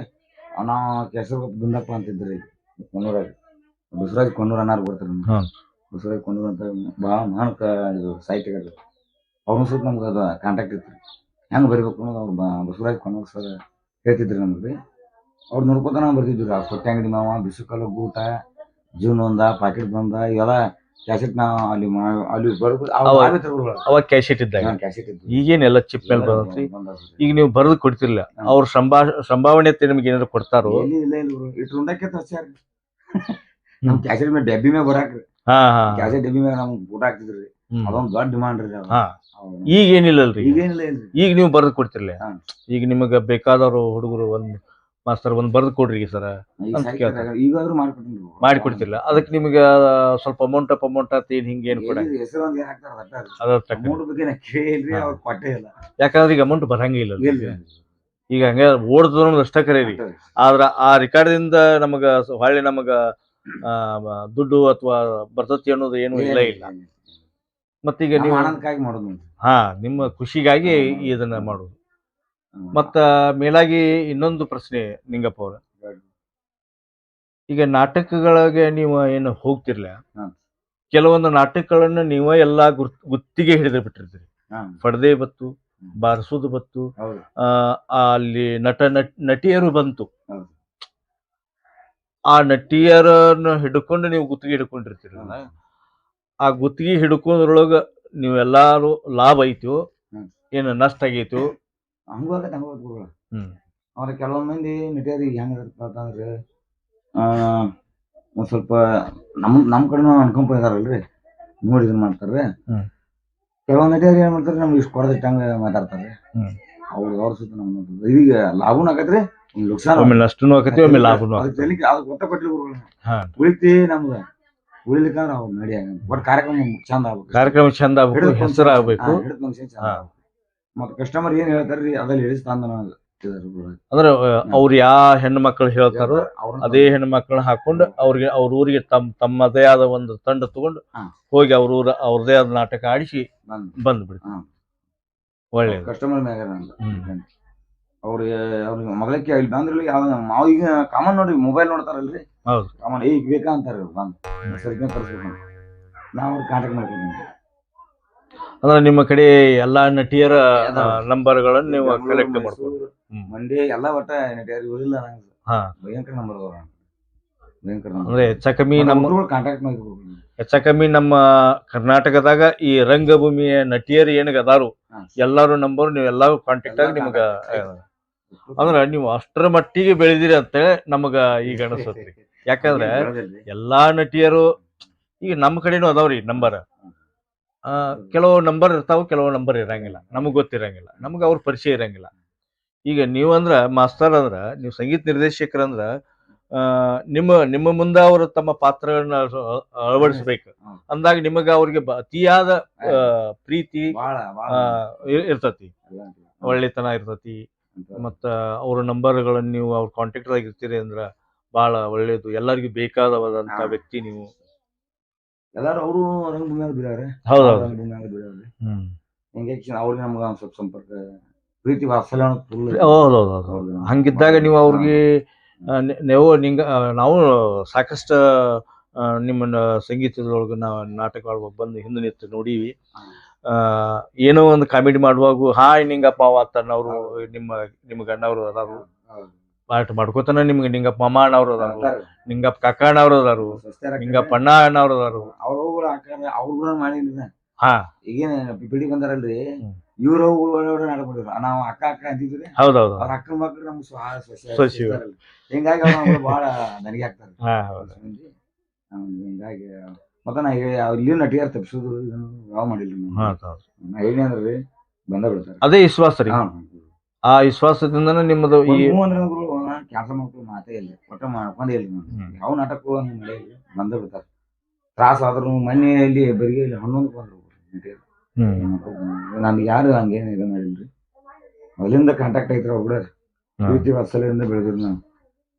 ನಾವು ಕೆಸರು ದುಂಡಪ್ಪ ಅಂತಿದ್ರಿ ಕೊನ್ನೂರಾಗ. ಬಸವರಾಜ್ ಕೊನ್ನೂರ್ ಅನ್ನಾರು ಬರ್ತಾರೆ. ಬಸವರಾಜ್ ಕೊನ್ನೂರ್ ಅಂತ ಭಾಳ ಮಹಾನ್ ಇದು ಸಾಹಿತ್ಯಗಾರರು. ಅವ್ರನ್ನ ಸ್ವಲ್ಪ ನಮ್ಗೆ ಅದು ಕಾಂಟ್ಯಾಕ್ಟ್ ಇತ್ತು ಹೆಂಗೆ ಬರಿಬೇಕು ಅನ್ನೋದು ಅವ್ರು ಬಸವರಾಜ್ ಕೊನ್ನೂರ್ ಸರ್ ಹೇಳ್ತಿದ್ರಿ ನಮ್ಗೆ. ಅವ್ರು ನೋಡ್ಕೊತ ನಾವು ಬರ್ತಿದ್ವಿ ಆ ಪಟ್ಟಿ ಅಂಗಡಿ ಮಾವ ಬಿಸುಕಲ್ಲು ಗೂಟ. ಜೀವನ ಒಂದ ಪಾಕೆಟ್ ಬಂದ ಇವೆಲ್ಲ ಕ್ಯಾಸೆಟ್ ನಾವು ಅಲ್ಲಿ ಮಾ- ಅಲ್ಲಿ ಅವ- ಅವಾಗ ಕ್ಯಾಶೆಟ್ ಇದ್ದಾಗ. ಕ್ಯಾಸೆಟ್ ಈಗೇನೆಲ್ಲ ಚಿಪ್ ಮೇಲೆ ಬಂದ್ರಿ ಈಗ ನೀವು ಬರೆದು ಕೊಡ್ತಿರ್ಲಿಲ್ಲ. ಅವ್ರ ಸಂಭಾ ಸಂಭಾವನೆ ನಿಮ್ಗೆ ಏನಾದ್ರು ಕೊಡ್ತಾರೋ? ಎಲ್ಲಿ ಇಲ್ಲ ಇಲ್ಲ ಗುರು. ಇಟ್ಟು ಉಂಡಕ್ಕೆ ತರ್ಸ್ಯಾರ. ನಮ್ ಕ್ಯಾಸೆಟ್ ಮೇಲೆ ಡಬ್ಬಿ ಮೇಲೆ ಬರಾಕ್ರಿ. ಹಾ ಹಾ ಕ್ಯಾಸೆಟ್ ಡಬ್ಬಿ ಮೇಲೆ ನಮ್ಗೆ ಊಟ ಹಾಕ್ತಿದ್ರಿ. ಅದೊಂದು ಅದೊಂದ್ ದೊಡ್ಡ ಡಿಮಾಂಡ್ ರೀ ಅದು. ಹಾ. ಹೌದು. ಈಗ ಏನಿಲ್ಲಲ್ರಿ? ಈಗೇನಿಲ್ಲ ಇಲ್ರಿ ಈಗ ನೀವು ಬರೆದು ಕೊಡ್ತಿರ್ಲಿ ಹಾ. ಈಗ ನಿಮಗ ಬೇಕಾದವರು ಹುಡುಗರು ಒಂದ್ ಮಾಸ್ತರ್ ಒಂದು ಬರೆದು ಕೊಡ್ರಿ ಸರ್ ಈಗ ಅಂತ ಸಾಹಿತ್ಯದಾಗ ಈಗಾದ್ರೂ ಮಾಡ್ಕೊಡ್ತೀನಿ ಮಾಡಿ ಕೊಡ್ತಿಲ್ಲ ಅದಕ್ಕೆ ನಿಮಗೆ ಸ್ವಲ್ಪ ಅಮೌಂಟ್ ಅಪ್ ಅಮೌಂಟ್ ಅಂತ ಏನ್ ಹಿಂಗೆ ಏನು ಕೊಡ ಹೆಸರು ಒಂದ್ ಏನ್ ಹಾಕ್ತಾರ ಅಟ್ಟ ರೀ. ಅದ ತಕ್ಕ ಅಮೌಂಟ್ ಬಗ್ಗೆ ನಾ ಕೇಳಿಲ್ರಿ ಅವ್ರು ಕೊಟ್ಟೇ ಇಲ್ಲ. ಯಾಕಂದ್ರೆ ಈಗ ಅಮೌಂಟ್ ಬರಂಗಿಲ್ಲ. ಈಗ ಹಂಗ ಓಡ್ತದ ಅಷ್ಟ ಕರೆ ರೀ. ಆದ್ರ ಆ ರೆಕಾರ್ಡ್ದಿಂದ ನಮಗ ಹೊಳ್ಳಿ ನಮಗ ದುಡ್ಡು ಅಥವಾ ಬರ್ತತಿ ಅನ್ನೋದು ಏನು ಇಲ್ಲ ಇಲ್ಲ. ಮತ್ತೀಗ ನೀವು ಮಾಡೋದು ಹಾ ನಿಮ್ಮ ಖುಷಿಗಾಗಿ ಇದನ್ನ ಮಾಡೋದು. ಮತ್ತ ಮೇಲಾಗಿ ಇನ್ನೊಂದು ಪ್ರಶ್ನೆ ನಿಂಗಪ್ಪ ಅವ್ರ. ಈಗ ನಾಟಕಗಳಿಗೆ ನೀವು ಏನು ಹೋಗ್ತಿರ್ಲ ಕೆಲವೊಂದು ನಾಟಕಗಳನ್ನ ನೀವ ಎಲ್ಲಾ ಗುತ್ತಿಗೆ ಹಿಡಿದು ಬಿಟ್ಟಿರ್ತೀರಿ. ಪಡದೆ ಬತ್ತು ಬಾರಿಸೋದು ಬತ್ತು ಆ ಅಲ್ಲಿ ನಟ ನಟಿಯರು ಬಂತು. ಆ ನಟಿಯರನ್ನ ಹಿಡ್ಕೊಂಡು ನೀವು ಗುತ್ತಿಗೆ ಹಿಡ್ಕೊಂಡಿರ್ತೀರಲ್ಲ. ಆ ಗುತ್ತಿಗೆ ಹಿಡ್ಕೊಂಡ್ರೊಳಗ ನೀವೆಲ್ಲಾರು ಲಾಭ ಐತೋ. ಏನು ನಷ್ಟ ಆಗೈತೋ? ಹಂಗೂ ಆಗತ್ತೆ ಹಂಗೂ ಆಗತ್ತೆ ಗುರುಗಳು. ಹ್ಮ್ ಅವ್ರ ಕೆಲವೊಂದ್ ಮಂದಿ ನಟಿಯರಿಗೆ ಹೆಂಗ್ ಅಂತಂದ್ರೆ ಆ ಒಂದ್ ಸ್ವಲ್ಪ ನಮ್ ನಮ್ ಕಡೆನೂ ಅನ್ಕೊಂಡ್ ಇದಾರಲ್ರಿ ನೋಡಿ ಮಾಡ್ತಾರ್ರಿ ಮಾಡ್ತಾರೆ ಹ್ಮ್. ಕೆಲವೊಂದ್ ನಟಿಯರು ಏನ್ ಮಾಡ್ತಾರೆ ನಮ್ಗೆ ಇಷ್ಟು ಕೊಡದಿಟ್ಟು ಹಂಗ ಮಾತಾಡ್ತಾರೆ ಹ್ಮ್. ಅವ್ರ ಅವ್ರ ಸುತ್ತ ನಮ್ ಈಗ ಲಾಭನೂ ಆಗತ್ರಿ ಒಂದ್ ಲುಕ್ಸಾನ ಒಮ್ಮೆ ನಷ್ಟನೂ ಆಕತಿ ಒಮ್ಮೆ ಲಾಭನೂ ಆಕತಿ. ಅದು ಗೊತ್ತಾಪಟ್ಲಿ ಗುರುಗಳು ಹಾ. ಉಳಿತಿ ನಮ್ದು ಉಳಿಲಿಕ್ಕಂದ್ರ ಅವ್ರು ನಡಿ ಬಟ್ ಕಾರ್ಯಕ್ರಮ ಚಂದ ಆಗ್ಬೇಕು ಕಾರ್ಯಕ್ರಮ ಚಂದ ಆಗ್ಬೇಕು ಹಿಡಿದ ಹೆಸರು ಆಗ್ಬೇಕು ಹಾ, ಚಂದ ಹಾ. ಆಗ್ಬೇಕು. ಮತ್ತ್ ಕಸ್ಟಮರ್ ಏನ್ ಹೇಳ್ತಾರ್ರಿ ಅದ್ರಲ್ಲಿ ಇಳಿಸ್ತಾಂದ ಅಂದ್ರೆ ಅವ್ರ ಯಾ ಹೆಣ್ಣು ಮಕ್ಕಳು ಹೇಳ್ತಾರೋ ಅದೇ ಹೆಣ್ಣು ಮಕ್ಕಳನ್ನ ಹಾಕೊಂಡು ಅವ್ರಿಗೆ ಅವ್ರ ಊರಿಗೆ ತಮ್ಮ ತಮ್ಮದೇ ಆದ ಒಂದು ತಂಡ ತಗೊಂಡು ಹೋಗಿ ಅವ್ರ ಊರ ಅವ್ರದೇ ಆದ ನಾಟಕ ಆಡಿಸಿ ಬಂದ್ಬಿಡ್ತಾರೆ ಒಳ್ಳೆ. ಕಸ್ಟಮರ್ ಮ್ಯಾಗ. ಅವ್ರಿಗೆ ಅವ್ರಿಗೆ ಮಗಳಕ್ಕೆ ಇಲ್ಲಿ ಬಂದ್ರಲ್ಲಿ ನಾವು ಈಗ ಕಾಮನ್ ನೋಡಿ ಮೊಬೈಲ್ ನೋಡ್ತಾರಲ್ರಿ? ಹೌದು. ಕಾಮನ್ ಈಗ ಬೇಕಾ ಅಂತಾರ ಬಂದು. ಸರಿಕೆ ತರಿಸ್ಬೇಕು ನಾವು ಅವ್ರಿಗೆ ಕಾಂಟ್ಯಾಕ್ಟ್ ಮಾಡ್ಕೊಂಡು ಅಂದ್ರೆ ನಿಮ್ಮ ಕಡೆ ಎಲ್ಲಾ ನಟಿಯರ ನಂಬರ್ ನಂಬರ್ಗಳನ್ನ ನೀವು ಕಲೆಕ್ಟ್ ಮಾಡ್ಕೊಂಡು. ಮಂಡಿ ಎಲ್ಲ ಒಟ್ಟ ನಟಿಯರು ಇಲ್ಲ ನಂಗೆ. ಹಾ. ಭಯಂಕರ ನಂಬರ್ ಅದಾವ ಭಯಂಕರ ಅಂದ್ರೆ ಹೆಚ್ಚ ಕಮ್ಮಿ ನಮ್ಮ ಕಾಂಟ್ಯಾಕ್ಟ್ ಮಾಡಿದ್ರು. ಕಮ್ಮಿ ನಮ್ಮ ಕರ್ನಾಟಕದಾಗ ಈ ರಂಗಭೂಮಿಯ ನಟಿಯರು ಏನಾಗ ಅದಾರು. ಎಲ್ಲಾರು ನಂಬರ್ ನೀವು ಎಲ್ಲಾರು ಕಾಂಟ್ಯಾಕ್ಟ್ ಆಗಿ ನಿಮಗ ಅಂದ್ರ ನೀವು ಅಷ್ಟರ ಮಟ್ಟಿಗೆ ಬೆಳೆದಿರಿ ಅಂತೇಳಿ ನಮಗ ಈಗ ಅನಿಸುತ್ತೆ ಯಾಕಂದ್ರೆ ಎಲ್ಲಾ ನಟಿಯರು ಈಗ ನಮ್ಮ ಕಡೆನೂ ಅದಾವ್ರಿ ನಂಬರ್ ಕೆಲವು ನಂಬರ್ ಇರ್ತಾವ ಕೆಲವು ನಂಬರ್ ಇರಂಗಿಲ್ಲ. ನಮಗ್ ಗೊತ್ತಿರಂಗಿಲ್ಲ. ನಮಗ ಅವ್ರ ಪರಿಚಯ ಇರಂಗಿಲ್ಲ. ಈಗ ನೀವಂದ್ರ ಮಾಸ್ತರ್ ಅಂದ್ರ ನೀವು ಸಂಗೀತ ನಿರ್ದೇಶಕರಂದ್ರ ಆ, ನಿಮ್ಮ ನಿಮ್ಮ ಮುಂದೆ ಅವರು ತಮ್ಮ ಪಾತ್ರಗಳನ್ನ ಅಳವಡಿಸಬೇಕು. ಅಂದಾಗ ನಿಮಗ ಅವ್ರಿಗೆ ಅತಿಯಾದ ಪ್ರೀತಿ ಇರ್ತತಿ. ಒಳ್ಳೆತನ ಇರ್ತತಿ. ಮತ್ತ ಅವ್ರ ನಂಬರ್ಗಳನ್ನ ನೀವು ಅವ್ರ ಕಾಂಟ್ಯಾಕ್ಟ್ ಇರ್ತೀರಿ ಅಂದ್ರ ಬಹಳ ಒಳ್ಳೇದು. ಎಲ್ಲರಿಗೂ ಬೇಕಾದವಾದಂತ ವ್ಯಕ್ತಿ ನೀವು. ಎಲ್ಲಾರು ಅವರು ರಂಗಭೂಮಿಯಾಗ ಬಿಡಾರೆ? ಹೌದೌದು ರಂಗಭೂಮಿಯಾಗ ಬಿಡಾರೆ? ಹ್ಮ್. ಹಿಂಗಾಗಿ ಅವ್ರಿಗೆ ನಮ್ಗ ಒಂದ್ ಸ್ವಲ್ಪ ಸಂಪರ್ಕ ಪ್ರೀತಿ ವಾತ್ಸಲ್ಯ full ಹೌದೌದು ಹಂಗಿದ್ದಾಗ ನೀವು ಅವ್ರಿಗೆ ನೀವು ನಿಂಗ ನಾವು ಸಾಕಷ್ಟು ನಿಮ್ಮ ನಿಮ್ಮನ್ನ ಸಂಗೀತದೊಳಗೆ ನಾವು ನಾಟಕ ಬಂದು ಹಿಂದೆ ನಿಂತು ನೋಡೀವಿ. ಏನೋ ಒಂದು ಕಾಮಿಡಿ ಮಾಡುವಾಗ ಹಾಯ್ ನಿಂಗಪ್ಪ ಅವರು ನಿಮ್ಮ ನಿಮ್ಮ ಗಂಡವ್ರು ಅದಾರು. ಪಾಠ ಮಾಡ್ಕೋತಾನ ನಿಮ್ಗೆ. ನಿಂಗಪ್ಪ ಮಾಮ ಅಣ್ಣವ್ರು ಅದಾರು. ನಿಂಗಪ್ಪ ಅಣ್ಣ ಅಣ್ಣವ್ರು ಅದಾರು ನಿಂಗಪ್ಪ ಅಣ್ಣ ಅಣ್ಣವ್ರು ಅದಾರು. ಅವ್ರವ್ರು ಹಾಕಾರ ಅವ್ರು ಮಾಡಿಲ್ಲ ಹಾ. ಈಗೇನ ಬಿಡಿ ಬಂದಾರಲ್ರಿ. ಇವ್ರ ನಾಟಕ ಮಾಡಿದ್ರು ನಾವು ಅಕ್ಕ ಅಕ್ಕ ಅಂತಿದ್ರಿ ಹೌದೌದು. ಅವ್ರ ಅಕ್ಕ ಮಕ್ಕಳು ನಮ್ಗೆ. ಹಿಂಗಾಗಿ ಅವ್ರು ಬಹಳ ನನಗೆ ಆಗ್ತಾರೆ. ಹಾ ಹೌದು. ಮಂದಿ. ಅವ್ನು ಹಿಂಗಾಗಿ ಮತ್ತೆ ನಾ ಹೇಳಿ ಅವ್ರು ಇಲ್ಲಿ ನಟಿಯಾರ ತಪ್ಪಿಸೋದು ಯಾವ ಮಾಡಿಲ್ಲ. ನಾ ಹೇಳಿ ಅಂದ್ರೆ ಬಂದ ಬಿಡ್ತಾರೆ. ಅದೇ ವಿಶ್ವಾಸ ರೀ. ಆ ವಿಶ್ವಾಸದಿಂದ ನಿಮ್ಮದು ಈ ಅಂದ್ರೆ ಕೆಲಸ ಮಾಡ್ಕೊಂಡು ಮಾತೇ ಇಲ್ಲ ಒಟ್ಟ ಮಾಡ್ಕೊಂಡೇ ಇಲ್ಲ ನಾನು. ಯಾವ ನಾಟಕಕ್ಕೂ ಹಂಗೆ ಮಳೆ ಬಂದ ಬಿಡ್ತಾರೆ. ತ್ರಾಸ ಆದ್ರೂ ಮನೆಯಲ್ಲಿ ಬರಿಗೆ ಇಲ್ಲಿ ಹನ್ನೊಂದು ಬಂದ್ರು ನಾನು ಯಾರು ಹಂಗೇನು ಇದು ಮಾಡಿಲ್ರಿ. ಮೊದಲಿಂದ ಕಾಂಟ್ಯಾಕ್ಟ್ ಐತ್ರಿ ಅವ್ರ. ಪ್ರೀತಿ ವಾತ್ಸಲ್ಯದಿಂದ ಬೆಳೆದ್ರು ನಾವು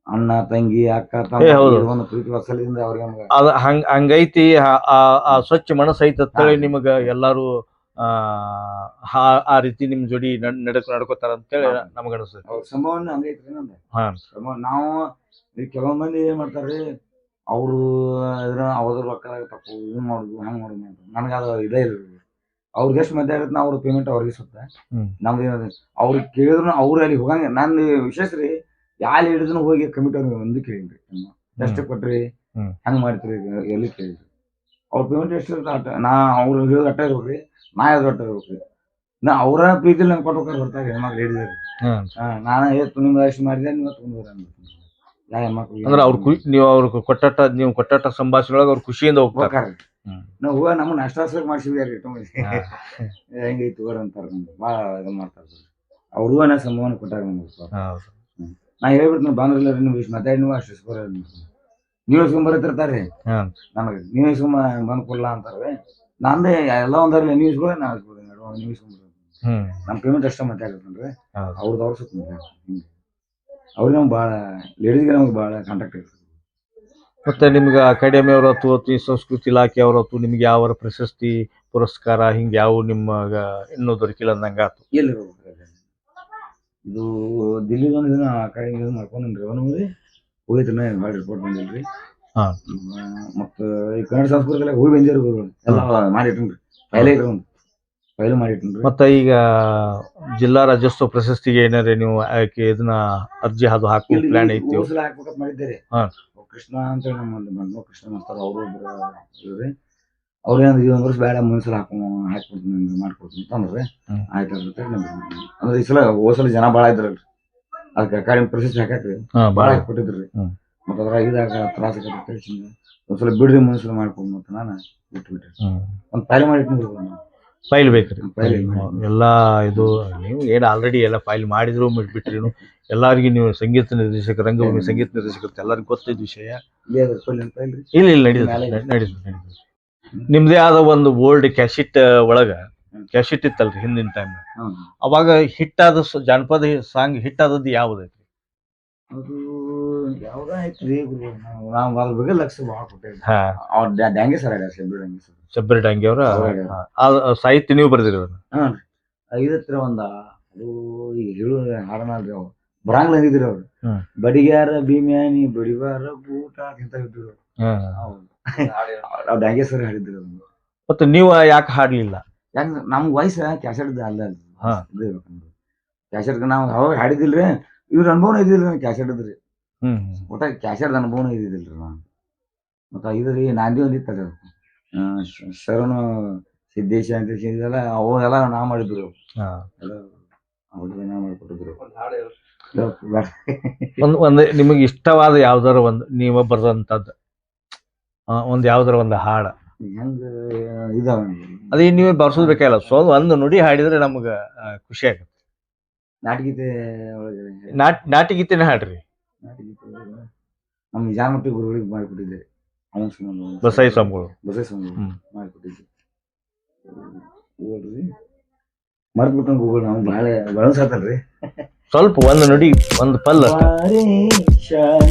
ಅಣ್ಣ ತಂಗಿ ಅಕ್ಕ ತಮ್ಮ ಒಂದು ಪ್ರೀತಿ ವಾತ್ಸಲ್ಯದಿಂದ ಅವ್ರಿಗೆ ಹಂಗ ಹಂಗೈತಿ ಆ- ಸ್ವಚ್ಛ ಮನಸ್ಸು ಐತಿ. ನಿಮಗ ಎಲ್ಲಾರು ಆ ಆ- ರೀತಿ ನಿಮ್ ಜೋಡಿ ನಡ್- ನಡ್ಕ ನಡ್ಕೋತಾರ ಅಂತೇಳಿ. ನಮಗ ಅನಿಸ್ತೈತಿ ಅವ್ರ ಸಂಭವನ ಹಂಗೈತ್ರಿ ನಮ್ದು. ಹಾ. ಸಂಭವ ನಾವು ಈಗ ಕೆಲವೊಂದ್ ಮಂದಿ ಏನ್ ಮಾಡ್ತಾರ್ರಿ ಅವರು ಇದ್ರ ಅವ್ರ ರೊಕ್ಕದಾಗ ತಪ್ಪು ಇದನ್ ಮಾಡುದು ಹಂಗ್ ಮಾಡುದು ಅಂತ. ನನಗೆ ಅದು ಇದೇ ಇಲ್ಲ ಅವ್ರಿಗೆ ಎಷ್ಟು ಮಧ್ಯ ನಾವು ಅವ್ರ ಪೇಮೆಂಟ್ ಅವ್ರಿಗೆ ಸುತ್ತ. ನಮ್ದು ಏನದ ಅವ್ರಿಗೆ ಕೇಳಿದ್ರು ಅವ್ರು ಅಲ್ಲಿ ಹೋಗಂಗ ನಾನು ವಿಶೇಷ ರೀ ಯಾರು ಹಿಡಿದ್ರು ಹೋಗಿ ಕಮಿಟಿ ಅವ್ರಿಗೆ ಒಂದು ಕೇಳಿನ್ರಿ. ಎಷ್ಟು ಕೊಟ್ರಿ ಹಂಗ್ ಹೆಂಗ್ ಮಾಡ್ತೀರಿ ಎಲ್ಲಿ ಕೇಳಿದ್ರಿ. ಅವ್ರ ಪೇಮೆಂಟ್ ಎಷ್ಟು ಇರುತ್ತೆ ನಾ ಅವ್ರು ಹೇಳಿದ ಅಟ್ಟ ಇರ್ಬೇಕ್ರಿ ನಾ ಯಾವ್ದು ಅಟ್ಟ ಇರ್ಬೇಕ್ರಿ. ನಾ ಅವರ ಪ್ರೀತಿಲಿ ನಂಗೆ ಕೊಟ್ಬೇಕಾದ್ರೆ ಬರ್ತಾರೆ ಹೆಣ್ಮಕ್ಳು ಹೇಳಿದ್ರಿ. ಹಾ, ನಾನು ಏ ನಿಮ್ಗೆ ಅಷ್ಟು ಮಾಡಿದೆ ನೀವು ತೊಗೊಂಡ್ಬರ ಯಾ ಹೆಣ್ಮಕ್ಳು ಅಂದ್ರ ಅವ್ರ ಖು ನೀವು ಅವ್ರ ಕೊಟ್ಟಟ್ಟ ನೀವು ಕೊಟ್ಟಟ್ಟ ಸಂಭಾಷಣೆ ಅವ್ರ ಖುಷಿಯಿಂದ ಹೋಗ್ತಾರ. ಹೋಗ್ತಾರೆ. ನಾವು ಹೋಗ ನಮ್ಗೆ ನಾಷ್ಟ ಸರ್ ಮಾಡಿಸಿದ್ವಿ ರೀ ಅಂತಾರೆ ಹೆಂಗೈತಿ ತಗೋರಿ ಅಂತಾರ ನಮ್ಗೆ ಭಾಳ ಇದು ಮಾಡ್ತಾರೆ ಅವ್ರು ನಾ ಸಂಭವನ ಕೊಟ್ಟಾರ ನಮ್ಗೆ. ನಾ ಹೇಳ್ಬಿಡ್ತೀನಿ ಬಂದ್ರಲ್ಲ ರೀ ನೀವು ಇಷ್ಟು ಮಾತಾಡಿ ನೀವು ಅಷ್ಟು ನೀವು ಇಸ್ಕೊಂಬರತ್ತಿರ್ತಾರೆ ಹಾ. ನನಗೆ ನೀವು ಇಸ್ಕೊಂಬ ಅನುಕೂಲ ಅಂತಾರೆ ನಂದೇ ಎಲ್ಲ ಒಂದಾರಲ್ಲ ನೀವು ಇಸ್ಕೊಳ ನಾ ಇಸ್ಕೊಳ ನೀವು ಇಸ್ಕೊಂಬರ ಹ್ಮ್. ನಮ್ಮ ಪೇಮೆಂಟ್ ಅಷ್ಟೇ ಮತ್ತೆ ಹೌದು. ಅವ್ರದ್ದು ಅವ್ರ ಸುತ್ತ ಅವ್ರಿಗೆ ನಮ್ಗೆ ಭಾಳ ಲೇಡೀಸ್ಗೆ ನಮ್ಗೆ ಭಾಳ ಕಾಂಟ್ಯಾಕ್ಟ್ ಇರ್ತದೆ. ಮತ್ತೆ ನಿಮ್ಗೆ ಅಕಾಡೆಮಿ ಅವ್ರ ಹೊತ್ತು ಈ ಸಂಸ್ಕೃತಿ ಇಲಾಖೆ ಅವ್ರ ಆತು ನಿಮ್ಗೆ ಯಾವ ಪ್ರಶಸ್ತಿ ಪುರಸ್ಕಾರ ಹಿಂಗ ಯಾವ ನಿಮ್ಮ ಇನ್ನೂ ದೊರಕಿಲ್ಲ ಅಂದಂಗ ಆತು? ಎಲ್ಲಿ ಇದು ದಿಲ್ಲಿ ದಿನ ಅಕಾಡೆಮಿ ಮಾಡ್ಕೊಂಡ್ರಿ ಅವನು ಹೋಗಿತ್ತು ಭಾಳ ರಿಪೋರ್ಟ್ ಬಂದಿಲ್ರಿ ಮತ್ತ ಮತ್ತು ಈ ಕನ್ನಡ ಸಂಸ್ಕೃತಿ ಹೋಗಿ ಬಂದಿರಿ ಎಲ್ಲ ಮಾಡಿಟ್ರಿ. ಪೈಲೆ ಇಟ್ರಿ ಒಂದು ಮಾಡಿಟ್ರಿ. ಮತ್ತ ಈಗ ಜಿಲ್ಲಾ ರಾಜ್ಯೋತ್ಸವ ಪ್ರಶಸ್ತಿಗೆ ಏನಾರ ನೀವು ಆಯ್ಕೆ ಇದನ್ನ ಅರ್ಜಿ ಅದು ಹಾಕಿ ಪ್ಲಾನ್ ಐತಿ ಸಲ ಹಾಕ್ಬೇಕಂತ ಮಾಡಿದ್ದೇರಿ. ಹಾ. ಕೃಷ್ಣ ಅಂತ ಹೇಳಿ ನಮ್ಮಲ್ಲಿ ಮಣ್ಣು ಕೃಷ್ಣ ಅವರು ಇವ್ರಿ. ಅವ್ರು ಈ ಇದೊಂದು ವರ್ಷ ಬೇಡ ಮುಂದಿನ ಸಲ ಹಾಕೋ ಹಾಕ್ಬಿಡ್ತೀನಿ ಮಾಡ್ಕೊಡ್ತೀನಿ ಅಂತಂದ್ರೆ. ಆಯ್ತು ಅಂದ್ರೆ ಈ ಸಲ ಹೋದ್ ಸಲ ಜನ ಭಾಳ ಇದ್ರಲ್ರಿ. ಅದಕ್ಕೆ ಅಕಾಡೆಮಿ ಪ್ರಶಸ್ತಿ ಹಾಕಾಕ್ರಿ ಭಾಳ ಬಾಳ ಕೊಟ್ಟಿದ್ರಿ. ಮತ್ತೆ ಅದ್ರಾಗ ಇದಾಗ ತ್ರಾಸ ಒಂದ್ ಒಂದ್ಸಲ ಬಿಡದೆ ಮನಸ್ಸು ಮಾಡ್ಕೊಂಡು ಮತ್ತೆ ನಾನು ಬಿಟ್ಟು ಬಿಟ್ಟೆ ಹ್ಮ್ ಒಂದು ಫೈಲ್ ಮಾಡಿ ಫೈಲ್ ಬೇಕ್ರಿ. ಎಲ್ಲ ಇದು ನೀವು ಏನ್ ಆಲ್ರೆಡಿ ಎಲ್ಲ ಫೈಲ್ ಮಾಡಿದ್ರು ಬಿಟ್ಬಿಟ್ರಿ ಎಲ್ಲರಿಗೂ ನೀವು ಸಂಗೀತ ನಿರ್ದೇಶಕ ರಂಗಭೂಮಿ ಸಂಗೀತ ನಿರ್ದೇಶಕರು ಎಲ್ಲರಿಗೂ ಗೊತ್ತಿದ್ದ ವಿಷಯ. ಇಲ್ಲಿ ಅದ್ರ ಇಲ್ಲ ನಡೀತದೆ ನಡೀತದೆ ಆದ ಒಂದು ಓಲ್ಡ್ ಕ್ಯಾಶಿಟ್ ಒಳಗ ಕ್ಯಾಶಿಟ್ ಇತ್ತಲ್ರಿ ಹಿಂದಿನ ಟೈಮ್. ಅವಾಗ ಹಿಟ್ ಆದ ಜಾನಪದ ಸಾಂಗ್ ಹಿಟ್ ಆದದ್ದು ಯಾವ್ದೈತಿ ಅದು ಯಾವ್ದ ಐತ್ರಿ ಗುರು? ನಾವು ಅದ್ರ ಬಗ್ಗೆ ಲಕ್ಷ ಭಾಳ ಕೊಟ್ಟೇವಿ ಹಾ. ಅವ್ರ ಡ್ಯಾಂಗೆ ಸರ್ ಆಗ್ಯಾರ ಶೆಬ್ಬಿ ಡ್ಯಾಂಗೆ ಸರ್. ಶಬ್ಬರಿ ಡಾಂಗಿ ಅವರ. ಸಾಹಿತ್ಯ ನೀವು ಬರ್ದಿರೋದು ಹಾಂ ಐದತ್ರ ಒಂದ ಅದು ಈಗ ಹೇಳು ಹಾಡನಲ್ರಿ ಅವ್ರು. ಬರಂಗಿಲ್ಲ ಅಂದಿದ್ರಿ ಅವ್ರು. ಹ್ಮ್. ಬಡಿಗ್ಯಾರ ಭೀಮ್ಯಾನಿ ಬಡಿವಾರ ಬೂಟ ಅಂತ ಇದ್ರು ಅವ್ರು. ಡ್ಯಾಂಗೆ ಸರ್ ಹಾಡಿದ್ರಿ ಮತ್ತೆ ನೀವು ಯಾಕೆ ಹಾಡ್ಲಿಲ್ಲ? ಯಾಕಂದ್ರೆ ನಮ್ ವಯಸ್ಸ ಕ್ಯಾಸೆಟ್ ಅಲ್ಲ ಹಾ. ಕ್ಯಾಸೆಟ್ ನಾವು ಅವಾಗ ಹಾಡಿದಿಲ್ರಿ ಇವ್ರ ಅನುಭವ ಇದ್ದಿಲ್ರಿ ಕ್ಯಾಸೆಟ್ ಇದ್ರಿ ಹ್ಮ್ ಒಟ್ಟ ಕ್ಯಾಸೆಟ್ ಅನುಭವ ಇದ್ದಿಲ್ರಿ ನಾನು ಮತ್ತೆ ಇದ್ರಿ ರೀ ನಾಂದಿ ಒಂದು ಇತ್ತಲ್ಲ ಶರಣ ಸಿದ್ದೇಶ ಅಂತ ಇದೆಲ್ಲ ಅವೆಲ್ಲ ನಾ ಮಾಡಿದ್ರು. ಹಾ. ಎಲ್ಲ ಅವಾಗ ನಾ ಮಾಡಿಕೊಟ್ಟಿದ್ರು. ಒಂದ್ ಒಂದ್ ನಿಮಗೆ ಇಷ್ಟವಾದ ಯಾವ್ದಾರ ಒಂದು ನೀವ ಬರ್ದಂತದ್ದು ಒಂದ್ ಯಾವ್ದಾರ ಒಂದು ಹಾಡ. ಹೆಂಗ ಇದಾವ ಅದೇ ನೀವೇ ಬರ್ಸೋದ್ ಬೇಕಾಗಿಲ್ಲ ಸೊ ಒಂದು ನುಡಿ ಹಾಡಿದ್ರೆ ನಮ್ಗ ಆ, ಖುಷಿ ಆಗುತ್ತೆ. ನಾಟಕೀತೆ ಒಳಗೆ ನಾಟ್ ನಾಟಿಗೀತೆನೇ ಹಾಡ್ರಿ. ನಾಟಕೀತೆ ನಮ್ಮ ಜಾನಮಟ್ಟಿ ಗುರುಗಳಿಗೆ ಮಾಡಿಕೊಟ್ಟಿದ್ದೆ. ಅವನ ಸುಮ್ಮನೆ ಬಸೈ ಸ್ವಾಮಿಗಳು. ಬಸೈ ಸ್ವಾಮಿ ಹ್ಮ್. ಮಾಡಿಕೊಟ್ಟಿದ್ದೆ. ಮರ್ತ್ಬಿಟ್ಟು ಹೋಗೋಣ. ನಾವು ಭಾಳ ಬಳಸಾತಲ್ರಿ ಸ್ವಲ್ಪ ಒಂದು ನುಡಿ ಒಂದು ಪಲ್ಲ ಶ್ಯಾಮ